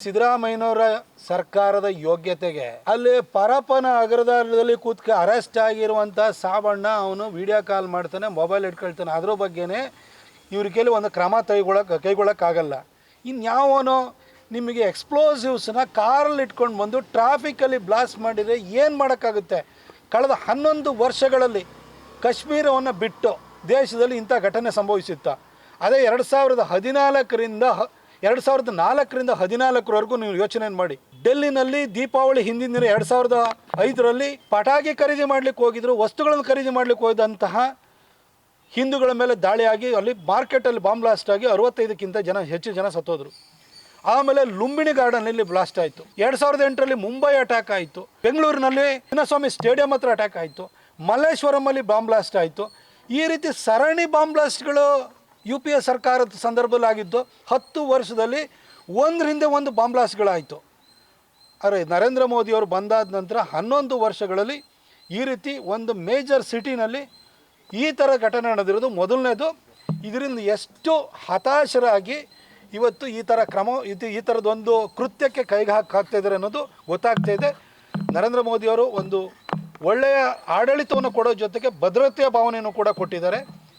ಸಿದ್ದರಾಮಯ್ಯನವರ ಸರ್ಕಾರದ ಯೋಗ್ಯತೆಗೆ ಅಲ್ಲಿ ಪರಪನ ಅಗ್ರದಲ್ಲಿ ಕೂತ್ಕ ಅರೆಸ್ಟ್ ಆಗಿರುವಂಥ ಸಾಬಣ್ಣ ಅವನು ವಿಡಿಯೋ ಕಾಲ್ ಮಾಡ್ತಾನೆ ಮೊಬೈಲ್ ಇಟ್ಕೊಳ್ತಾನೆ ಅದ್ರ ಬಗ್ಗೆನೇ ಇವ್ರ ಒಂದು ಕ್ರಮ ಕೈಗೊಳ್ಳಕ್ಕೆ ಕೈಗೊಳ್ಳೋಕ್ಕಾಗಲ್ಲ. ಇನ್ಯಾವನೋ ನಿಮಗೆ ಎಕ್ಸ್ಪ್ಲೋಸಿವ್ಸ್ನ ಕಾರಲ್ಲಿ ಇಟ್ಕೊಂಡು ಬಂದು ಟ್ರಾಫಿಕಲ್ಲಿ ಬ್ಲಾಸ್ಟ್ ಮಾಡಿದರೆ ಏನು ಮಾಡೋಕ್ಕಾಗುತ್ತೆ? ಕಳೆದ ಹನ್ನೊಂದು ವರ್ಷಗಳಲ್ಲಿ ಕಾಶ್ಮೀರವನ್ನು ಬಿಟ್ಟು ದೇಶದಲ್ಲಿ ಇಂಥ ಘಟನೆ ಸಂಭವಿಸಿತ್ತ. ಅದೇ ಎರಡು ಸಾವಿರದ ಹದಿನಾಲ್ಕರಿಂದ ಎರಡು ಸಾವಿರದ ನಾಲ್ಕರಿಂದ ಹದಿನಾಲ್ಕರವರೆಗೂ ನೀವು ಯೋಚನೆ ಮಾಡಿ. ಡೆಲ್ಲಿನಲ್ಲಿ ದೀಪಾವಳಿ ಹಿಂದಿನ ದಿನ ಎರಡು ಸಾವಿರದ ಐದರಲ್ಲಿ ಪಟಾಕಿ ಖರೀದಿ ಮಾಡಲಿಕ್ಕೆ ಹೋಗಿದ್ರು, ವಸ್ತುಗಳನ್ನು ಖರೀದಿ ಮಾಡಲಿಕ್ಕೆ ಹೋದಂತಹ ಹಿಂದೂಗಳ ಮೇಲೆ ದಾಳಿಯಾಗಿ ಅಲ್ಲಿ ಮಾರ್ಕೆಟಲ್ಲಿ ಬಾಂಬ್ ಬ್ಲಾಸ್ಟ್ ಆಗಿ ಅರವತ್ತೈದಕ್ಕಿಂತ ಜನ, ಹೆಚ್ಚು ಜನ ಸತ್ತೋದ್ರು. ಆಮೇಲೆ ಲುಂಬಿನಿ ಗಾರ್ಡನಲ್ಲಿ ಬ್ಲಾಸ್ಟ್ ಆಯಿತು. ಎರಡು ಸಾವಿರದ ಎಂಟರಲ್ಲಿ ಮುಂಬೈ ಅಟ್ಯಾಕ್ ಆಯಿತು. ಬೆಂಗಳೂರಿನಲ್ಲಿ ಚಿನ್ನಸ್ವಾಮಿ ಸ್ಟೇಡಿಯಂ ಹತ್ರ ಅಟ್ಯಾಕ್ ಆಯಿತು. ಮಲ್ಲೇಶ್ವರಮಲ್ಲಿ ಬಾಂಬ್ ಬ್ಲಾಸ್ಟ್ ಆಯಿತು. ಈ ರೀತಿ ಸರಣಿ ಬಾಂಬ್ ಬ್ಲಾಸ್ಟ್ಗಳು ಯು ಪಿ ಎ ಸರ್ಕಾರದ ಸಂದರ್ಭದಲ್ಲಾಗಿದ್ದು ಹತ್ತು ವರ್ಷದಲ್ಲಿ ಒಂದ್ರ ಹಿಂದೆ ಒಂದು ಬಾಂಬ್ ಅರೆ, ನರೇಂದ್ರ ಮೋದಿಯವರು ಬಂದಾದ ನಂತರ ಹನ್ನೊಂದು ವರ್ಷಗಳಲ್ಲಿ ಈ ರೀತಿ ಒಂದು ಮೇಜರ್ ಸಿಟಿನಲ್ಲಿ ಈ ಥರ ಘಟನೆ ನಡೆದಿರೋದು. ಮೊದಲನೇದು, ಇದರಿಂದ ಎಷ್ಟು ಹತಾಶರಾಗಿ ಇವತ್ತು ಈ ಥರ ಕ್ರಮ, ಇದು ಈ ಥರದೊಂದು ಕೃತ್ಯಕ್ಕೆ ಕೈಗೆ ಹಾಕಿ ಇದ್ದಾರೆ ಅನ್ನೋದು ಗೊತ್ತಾಗ್ತಾ ಇದೆ. ನರೇಂದ್ರ ಮೋದಿಯವರು ಒಂದು ಒಳ್ಳೆಯ ಆಡಳಿತವನ್ನು ಕೊಡೋ ಜೊತೆಗೆ ಭದ್ರತೆಯ ಭಾವನೆಯನ್ನು ಕೂಡ ಕೊಟ್ಟಿದ್ದಾರೆ.